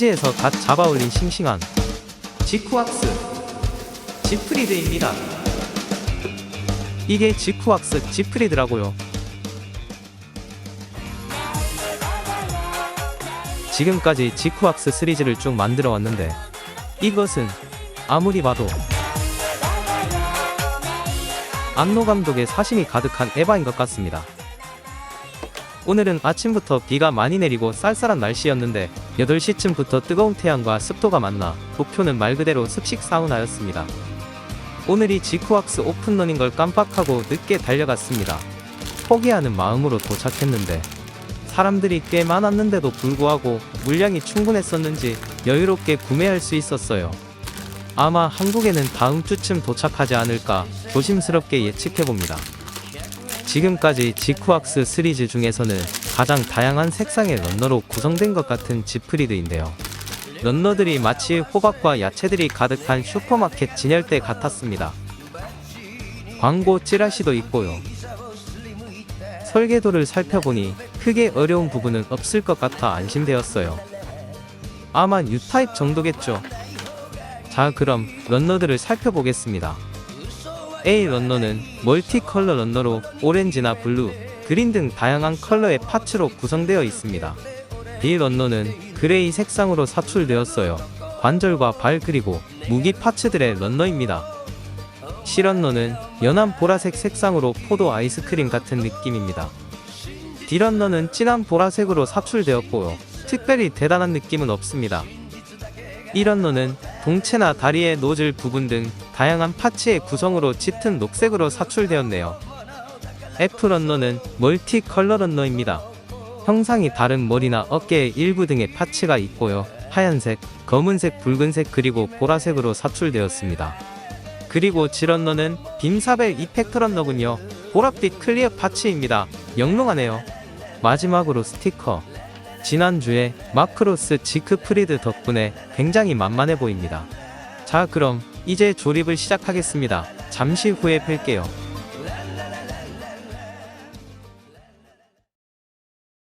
지에서 갓 잡아 올린 싱싱한 지쿠왁스 지프리드입니다. 이게 지쿠왁스 지프리드라고요. 지금까지 지쿠왁스 시리즈를 쭉 만들어 왔는데 이것은 아무리 봐도 안노 감독의 사심이 가득한 에바인 것 같습니다. 오늘은 아침부터 비가 많이 내리고 쌀쌀한 날씨였는데 8시쯤부터 뜨거운 태양과 습도가 만나 도쿄는 말 그대로 습식 사우나였습니다. 오늘이 지쿠왁스 오픈런인 걸 깜빡하고 늦게 달려갔습니다. 포기하는 마음으로 도착했는데 사람들이 꽤 많았는데도 불구하고 물량이 충분했었는지 여유롭게 구매할 수 있었어요. 아마 한국에는 다음 주쯤 도착하지 않을까 조심스럽게 예측해봅니다. 지금까지 지쿠왁스 시리즈 중에서는 가장 다양한 색상의 런너로 구성된 것 같은 지프리드인데요. 런너들이 마치 호박과 야채들이 가득한 슈퍼마켓 진열대 같았습니다. 광고 찌라시도 있고요. 설계도를 살펴보니 크게 어려운 부분은 없을 것 같아 안심되었어요. 아마 U타입 정도겠죠. 자 그럼 런너들을 살펴보겠습니다. A 런너는 멀티 컬러 런너로 오렌지나 블루, 그린 등 다양한 컬러의 파츠로 구성되어 있습니다. B 런너는 그레이 색상으로 사출되었어요. 관절과 발 그리고 무기 파츠들의 런너입니다. C 런너는 연한 보라색 색상으로 포도 아이스크림 같은 느낌입니다. D 런너는 진한 보라색으로 사출되었고요. 특별히 대단한 느낌은 없습니다. 이 런너는 동체나 다리의 노즐 부분 등 다양한 파츠의 구성으로 짙은 녹색으로 사출되었네요. F 런너는 멀티 컬러 런너입니다. 형상이 다른 머리나 어깨의 일부 등의 파츠가 있고요. 하얀색, 검은색, 붉은색 그리고 보라색으로 사출되었습니다. 그리고 G 런너는 빔사벨 이펙트 런너군요. 보랏빛 클리어 파츠입니다. 영롱하네요. 마지막으로 스티커. 지난주에 마크로스 지크 프리드 덕분에 굉장히 만만해 보입니다. 자, 그럼 이제 조립을 시작하겠습니다. 잠시 후에 뵐게요.